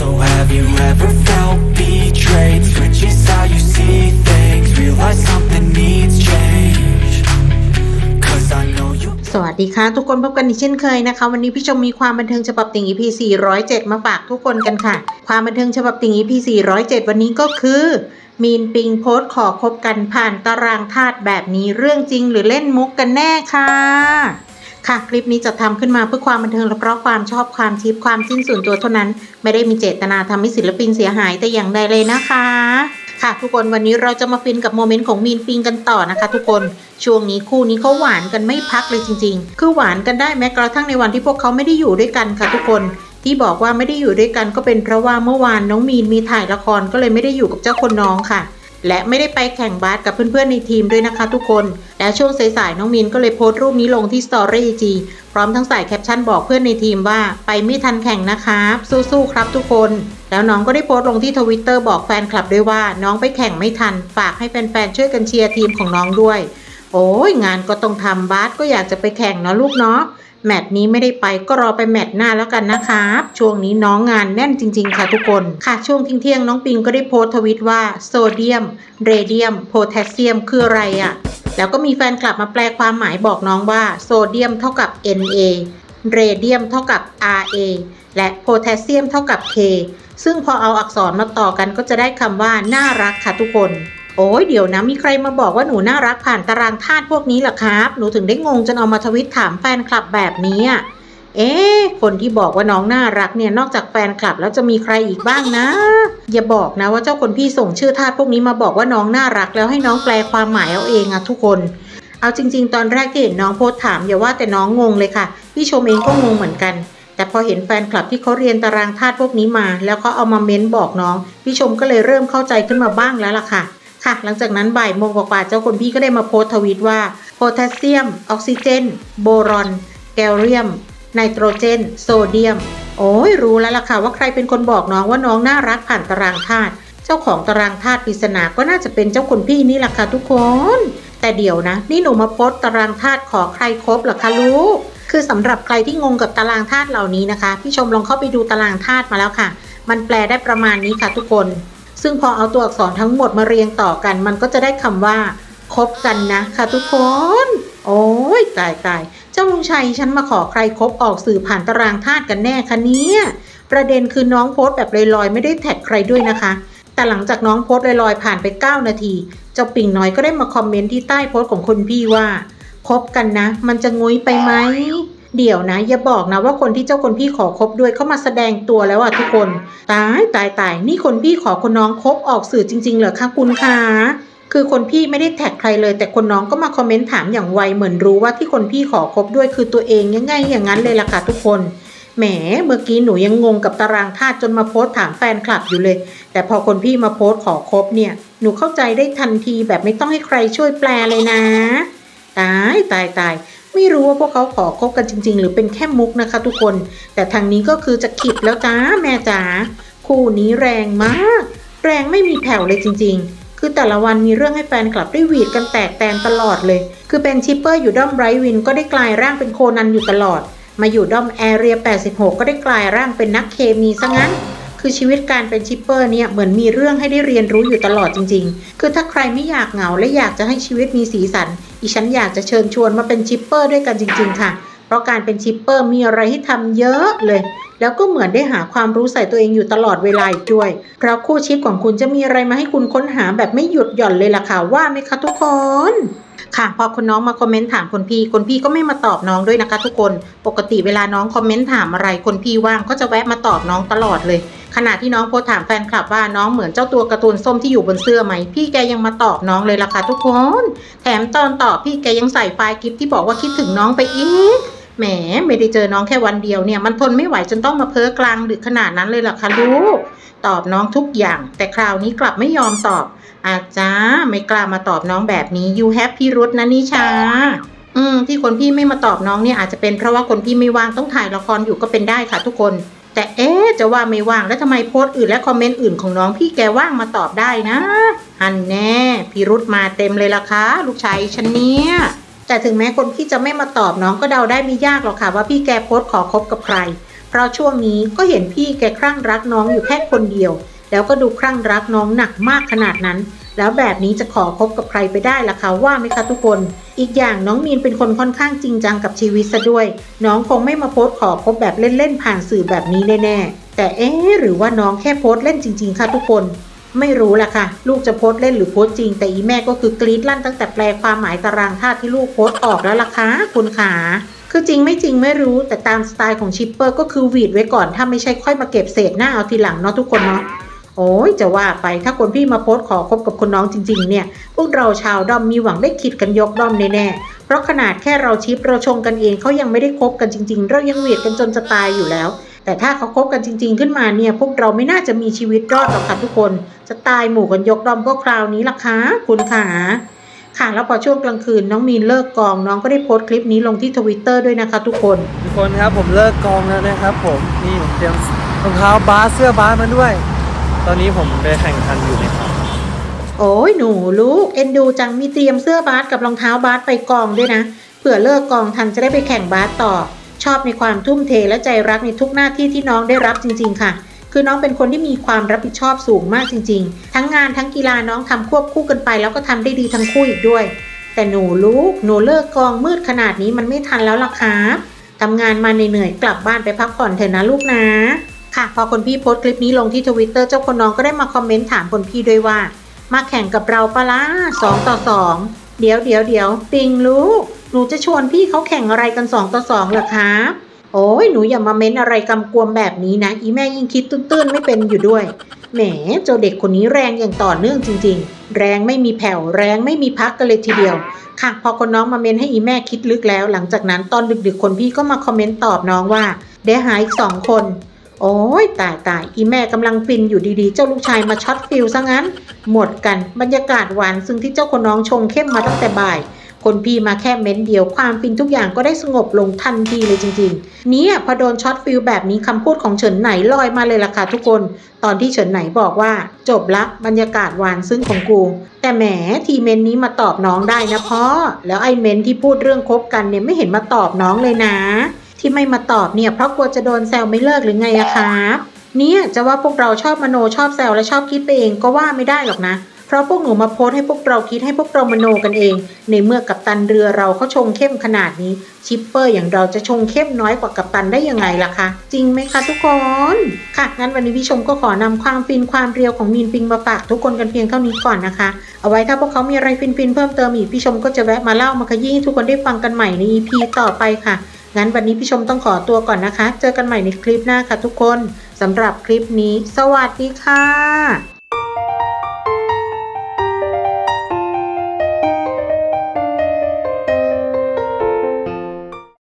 So have you ever felt betrayed? Switches how you see things Realize something needs change Cause I know you สวัสดีค่ะ ทุกคนพบกันอีกเช่นเคยนะคะ วันนี้พี่ชมมีความบันเทิงฉบับติ่ง EP 407 มาฝากทุกคนกันค่ะ ความบันเทิงฉบับติ่ง EP 407 วันนี้ก็คือ มีนปิงโพสขอคบกันผ่านตารางธาตุแบบนี้เรื่องจริงหรือเล่นมุกกันแน่ค่ะ ค่ะ คลิปนี้จะทำขึ้นมาเพื่อความบันเทิงและเพราะความชอบความทิปความจิ้นส่วนตัวเท่านั้น ไม่ได้มีเจตนาทำให้ศิลปินเสียหายแต่อย่างใดเลยนะคะ ค่ะทุกคนวันนี้เราจะมาฟินกับโมเมนต์ของมีนปิงกันต่อนะคะ ทุกคนช่วงนี้คู่นี้เขาหวานกันไม่พักเลยจริง ๆ คือหวานกันได้แม้กระทั่งในวันที่พวกเขาไม่ได้อยู่ด้วยกันค่ะทุกคนที่บอกว่าไม่ได้อยู่ด้วยกันก็เป็นเพราะว่าเมื่อวานน้องมีนมีถ่ายละครก็เลยไม่ได้อยู่กับเจ้าคนน้องค่ะ และไม่ได้ไปแข่งบาสกับเพื่อนๆในทีมด้วยนะคะทุกคน และช่วงสายๆน้องมีนก็เลยโพสต์รูปนี้ลงที่สตอรี่จีพร้อมทั้งใส่แคปชั่นบอกเพื่อนในทีมว่า ไปไม่ทันแข่งนะครับสู้ๆครับทุกคน แล้วน้องก็ได้โพสต์ลงที่ทวิตเตอร์บอกแฟนคลับด้วยว่า น้องไปแข่งไม่ทัน ฝากให้แฟนๆช่วยกันเชียร์ทีมของน้องด้วย โอ้ยงานก็ต้องทำบาสก็อยากจะไปแข่งเนาะลูกเนาะ แมตช์นี้ไม่ได้ไปก็รอไปแมตช์หน้าแล้วกันนะครับช่วงนี้น้องงานแน่นจริง ๆ ค่ะทุกคนค่ะช่วงเที่ยงๆน้องปิงก็ได้โพสต์ทวิตว่าโซเดียม เรเดียม โพแทสเซียมคืออะไรอะ่ะ แล้วก็มีแฟนคลับมาแปลความหมายบอกน้องว่าโซเดียมเท่ากับ Na เรเดียมเท่ากับ Ra และโพแทสเซียมเท่ากับ K ซึ่งพอเอาอักษรมาต่อกันก็จะได้คำว่าน่ารักค่ะทุกคน โอ้ยเดี๋ยวนะมีใครมาบอกว่าหนูน่ารักผ่านตารางธาตุพวกนี้หรอครับ หนูถึงได้งงจนเอามาทวิตถามแฟนคลับแบบนี้เอ๊ะคนที่บอกว่าน้องน่ารักเนี่ยนอกจากแฟนคลับแล้วจะมีใครอีกบ้างนะ อย่าบอกนะว่าเจ้าคนพี่ส่งชื่อธาตุพวกนี้มาบอกว่าน้องน่ารักแล้วให้น้องแปลความหมายเอาเองอะทุกคน เอาจริง ๆ ตอนแรกที่เห็นน้องโพสถามอย่าว่าแต่น้องงงเลยค่ะ พี่ชมเองก็งงเหมือนกัน แต่พอเห็นแฟนคลับที่เขาเรียนตารางธาตุพวกนี้มา แล้วเขาเอามาเม้นบอกน้อง พี่ชมก็เลยเริ่มเข้าใจขึ้นมาบ้างแล้วล่ะค่ะ ค่ะ หลังจากนั้นบ่ายโมงกว่าเจ้าคนพี่ก็ได้มาโพสทวีตว่าโพแทสเซียม ออกซิเจน โบรอน แกลเลียม ไนโตรเจน โซเดียม โอ้ยรู้แล้วล่ะค่ะว่าใครเป็นคนบอกน้องว่าน้องน่ารักผ่านตารางธาตุเจ้าของตารางธาตุปริศนาก็น่าจะเป็นเจ้าคนพี่นี่แหละค่ะทุกคน แต่เดี๋ยวนะ นี่หนูมาโพสตารางธาตุขอใครครบเหรอคะลูกคือสำหรับใครที่งงกับตารางธาตุเหล่านี้นะคะ พี่ชมลองเข้าไปดูตารางธาตุมาแล้วค่ะ มันแปลได้ประมาณนี้ค่ะทุกคน ซึ่งพอเอาตัวอักษรทั้งหมดมาเรียงต่อกัน มันก็จะได้คำว่าคบกันนะค่ะทุกคน โอ้ยตายตายเจ้าลุงชัยฉันมาขอใครคบออกสื่อผ่านตารางธาตุกันแน่คะเนี่ยประเด็นคือน้องโพสแบบลอยๆไม่ได้แท็กใครด้วยนะคะ แต่หลังจากน้องโพสลอยๆผ่านไป 9 นาที เจ้าปิ่งน้อยก็ได้มาคอมเมนต์ที่ใต้โพสของคุณพี่ว่าคบกันนะ มันจะงุ้ยไปไหม เดี๋ยวนะ อย่าบอกนะว่าคนที่เจ้าคนพี่ขอคบด้วยเขามาแสดงตัวแล้วอะทุกคน ตายตายตายนี่คนพี่ขอคนน้องคบออกสื่อจริง ๆ เหรอคะคุณคะคือคนพี่ไม่ได้แท็กใครเลย แต่คนน้องก็มาคอมเมนต์ถามอย่างไวเหมือนรู้ว่าที่คนพี่ขอคบด้วยคือตัวเองยังไงอย่างนั้นเลยล่ะค่ะทุกคนแหม เมื่อกี้หนูยังงงกับตารางธาตุจนมาโพสต์ถามแฟนคลับอยู่เลย แต่พอคนพี่มาโพสต์ขอคบเนี่ย หนูเข้าใจได้ทันทีแบบไม่ต้องให้ใครช่วยแปลเลยนะ ตายตายตาย ไม่รู้ว่าพวกเขาขอคบกันจริง ๆ หรือเป็นแค่มุกนะคะ ทุกคน แต่ทางนี้ก็คือจะขิดแล้วจ้าแม่จ๋าคู่นี้แรงมาก แรงไม่มีแผ่วเลยจริง ๆ คือแต่ละวันมีเรื่องให้แฟนคลับได้หวีดกันแตกแตนตลอดเลย คือเป็นชิปเปอร์อยู่ด้อมไบรท์วินก็ได้กลายร่างเป็นโคนันอยู่ตลอด มาอยู่ด้อมแอเรีย 86 ก็ได้กลายร่างเป็นนักเคมีซะงั้น คือชีวิตการเป็นชิปเปอร์เนี่ยเหมือนมีเรื่องให้ได้เรียนรู้อยู่ตลอดจริง ๆ คือถ้าใครไม่อยากเหงาและอยากจะให้ชีวิตมีสีสัน อีฉันอยากจะเชิญชวนมาเป็นชิปเปอร์ด้วยกันจริง ๆ ค่ะ เพราะการเป็นชิปเปอร์มีอะไรให้ทำเยอะเลย แล้วก็เหมือนได้หาความรู้ใส่ตัวเองอยู่ตลอดเวลาอีกด้วย เพราะคู่ชิปของคุณจะมีอะไรมาให้คุณค้นหาแบบไม่หยุดหย่อนเลยล่ะค่ะว่าไหมคะทุกคนค่ะพอคุณน้องมาคอมเมนต์ถามคนพี่คนพี่ก็ไม่มาตอบน้องด้วยนะคะทุกคน ปกติเวลาน้องคอมเมนต์ถามอะไรคนพี่ว่างก็จะแวะมาตอบน้องตลอดเลย ขณะที่น้องโพสถามแฟนคลับว่าน้องเหมือนเจ้าตัวการ์ตูนส้มที่อยู่บนเสื้อไหม พี่แกยังมาตอบน้องเลยล่ะค่ะทุกคน แถมตอนตอบพี่แกยังใส่ไฟล์คลิปที่บอกว่าคิดถึงน้องไปอีกแหมไม่ได้เจอน้องแค่วันเดียวเนี่ยมันทนไม่ไหวจนต้องมาเพ้อกลางดึกขนาดนั้นเลยล่ะคะลูกตอบน้องทุกอย่าง แต่คราวนี้กลับไม่ยอมตอบ อาจ้าไม่กล้ามาตอบน้องแบบนี้ยูแฮปปี้รุดนะนิชา อืมที่คนพี่ไม่มาตอบน้องเนี่ยอาจจะเป็นเพราะว่าคนพี่ไม่ว่างต้องถ่ายละครอยู่ก็เป็นได้ค่ะทุกคน แต่เอ๊จะว่าไม่ว่างแล้วทำไมโพสต์อื่นและคอมเมนต์อื่นของน้องพี่แกว่างมาตอบได้นะฮันแน่พี่รุดมาเต็มเลยล่ะคะ ลูกชายฉันเนี่ยแต่ถึงแม้คนพี่จะไม่มาตอบน้องก็เดาได้ไม่ยากหรอกค่ะว่าพี่แกโพสต์ขอคบกับใคร เพราะช่วงนี้ก็เห็นพี่แกคลั่งรักน้องอยู่แค่คนเดียว แล้วก็ดูคลั่งรักน้องหนักมากขนาดนั้น แล้วแบบนี้จะขอคบกับใครไปได้ล่ะคะว่าไหมคะทุกคน อีกอย่างน้องมีนเป็นคนค่อนข้างจริงจังกับชีวิตซะด้วย น้องคงไม่มาโพสขอคบแบบเล่นๆผ่านสื่อแบบนี้แน่ๆแต่เอ๊ะหรือว่าน้องแค่โพสเล่นจริง ๆคะทุกคนไม่รู้ล่ะค่ะ ลูกจะโพสเล่นหรือโพสจริง แต่อีแม่ก็คือกรี๊ดลั่นตั้งแต่แปลความหมายตารางธาตุที่ลูกโพสออกแล้วล่ะคะคุณขาคือจริงไม่จริงไม่รู้แต่ตามสไตล์ของชิปเปอร์ก็คือหวีดไว้ก่อน ถ้าไม่ใช่ค่อยมาเก็บเศษหน้าเอาทีหลังเนาะทุกคนเนาะ โอ้ยจะว่าไปถ้าคนพี่มาโพสขอคบกับคนน้องจริง ๆ เนี่ย พวกเราชาวดอมมีหวังได้ขิดกันยกดอมแน่ๆ เพราะขนาดแค่เราชิปเราชงกันเองเขายังไม่ได้คบกันจริง ๆ เรายังหวีดกันจนจะตายอยู่แล้ว แต่ถ้าเขาคบกันจริง ๆ ขึ้นมาเนี่ย พวกเราไม่น่าจะมีชีวิตรอดหรอกค่ะทุกคน จะตายหมู่กันยกดอมก็คราวนี้ล่ะคะคุณขาค่ะแล้วพอช่วงกลางคืนน้องมีนเลิกกองน้องก็ได้โพสต์คลิปนี้ลงที่ทวิตเตอร์ด้วยนะคะ ทุกคนทุกคนครับผมเลิกกองแล้วนะครับ ผมนี่ผมเตรียมรองเท้าบาสเสื้อบาสมาด้วย ตอนนี้ผมไปแข่งขันอยู่นะครับ โอ้ยหนูลูกเอ็นดูจังมีเตรียมเสื้อบาสกับรองเท้าบาสไปกองด้วยนะเผื่อเลิกกองทันจะได้ไปแข่งบาสต่อ ชอบในความทุ่มเทและใจรักในทุกหน้าที่ที่น้องได้รับจริง ๆ ค่ะ คือน้องเป็นคนที่มีความรับผิดชอบสูงมากจริง ๆ ทั้งงานทั้งกีฬาน้องทำควบคู่กันไป แล้วก็ทำได้ดีทั้งคู่อีกด้วย แต่หนูลูกหนูเลิกกองมืดขนาดนี้มันไม่ทันแล้วล่ะครับทำงานมาเหนื่อยๆกลับบ้านไปพักผ่อนเถอะนะลูกนะ ค่ะ พอคนพี่โพสต์คลิปนี้ลงที่ทวิตเตอร์เจ้าคนน้องก็ได้มาคอมเมนต์ถามคนพี่ด้วยว่า มาแข่งกับเราปะล่ะสองต่อสองเดี๋ยวเดี๋ยวเดี๋ยวปิงลูกหนูจะชวนพี่เขาแข่งอะไรกันสองต่อสองเหรอครับโอ้ยหนูอย่ามาเม้นอะไรกำกวมแบบนี้นะ อีแม่ยิ่งคิดตื้นๆไม่เป็นอยู่ด้วย แหมเจ้าเด็กคนนี้แรงอย่างต่อเนื่องจริง ๆ แรงไม่มีแผ่วแรงไม่มีพักกันเลยทีเดียว ค่ะพอคนน้องมาเม้นให้อีแม่คิดลึกแล้ว หลังจากนั้นตอนดึกๆ คนพี่ก็มาคอมเมนต์ตอบน้องว่าเดี๋ยวหาอีกสองคน โอ้ยตายตายอีแม่กำลังฟินอยู่ดีๆ เจ้าลูกชายมาช็อตฟิลซะงั้น หมดกันบรรยากาศหวานซึ่งที่เจ้าคนน้องชงเข้มมาตั้งแต่บ่าย คนพี่มาแค่เม้นเดียวความฟินทุกอย่างก็ได้สงบลงทันทีเลยจริงๆ เนี่ยพอโดนช็อตฟิลแบบนี้คำพูดของเฉินไหนลอยมาเลยล่ะค่ะทุกคน ตอนที่เฉินไหนบอกว่า จบละบรรยากาศหวานซึ้งของกู แต่แหมทีเม้นนี้มาตอบน้องได้นะพ่อแล้วไอ้เม้นที่พูดเรื่องคบกันเนี่ยไม่เห็นมาตอบน้องเลยนะ ที่ไม่มาตอบเนี่ยเพราะกลัวจะโดนแซวไม่เลิกหรือไงอะครับเนี่ยจะว่าพวกเราชอบมโนชอบแซวและชอบคิดไปเองก็ว่าไม่ได้หรอกนะ เพราะพวกหนูมาโพสให้พวกเราคิดให้พวกเรามโนกันเอง ในเมื่อกัปตันเรือเราเขาชงเข้มขนาดนี้ ชิปเปอร์อย่างเราจะชงเข้มน้อยกว่ากัปตันได้ยังไงล่ะคะ จริงไหมคะทุกคน ค่ะ งั้นวันนี้พี่ชมก็ขอนำความฟินความเรียวของมีนปิงมาฝากทุกคนกันเพียงเท่านี้ก่อนนะคะ เอาไว้ถ้าพวกเขามีอะไรฟินๆเพิ่มเติมอีกพี่ชมก็จะแวะมาเล่ามาขยี้ทุกคนได้ฟังกันใหม่ใน EP ต่อไปค่ะ งั้นวันนี้พี่ชมต้องขอตัวก่อนนะคะ เจอกันใหม่ในคลิปหน้าค่ะทุกคนสำหรับคลิปนี้ สวัสดีค่ะ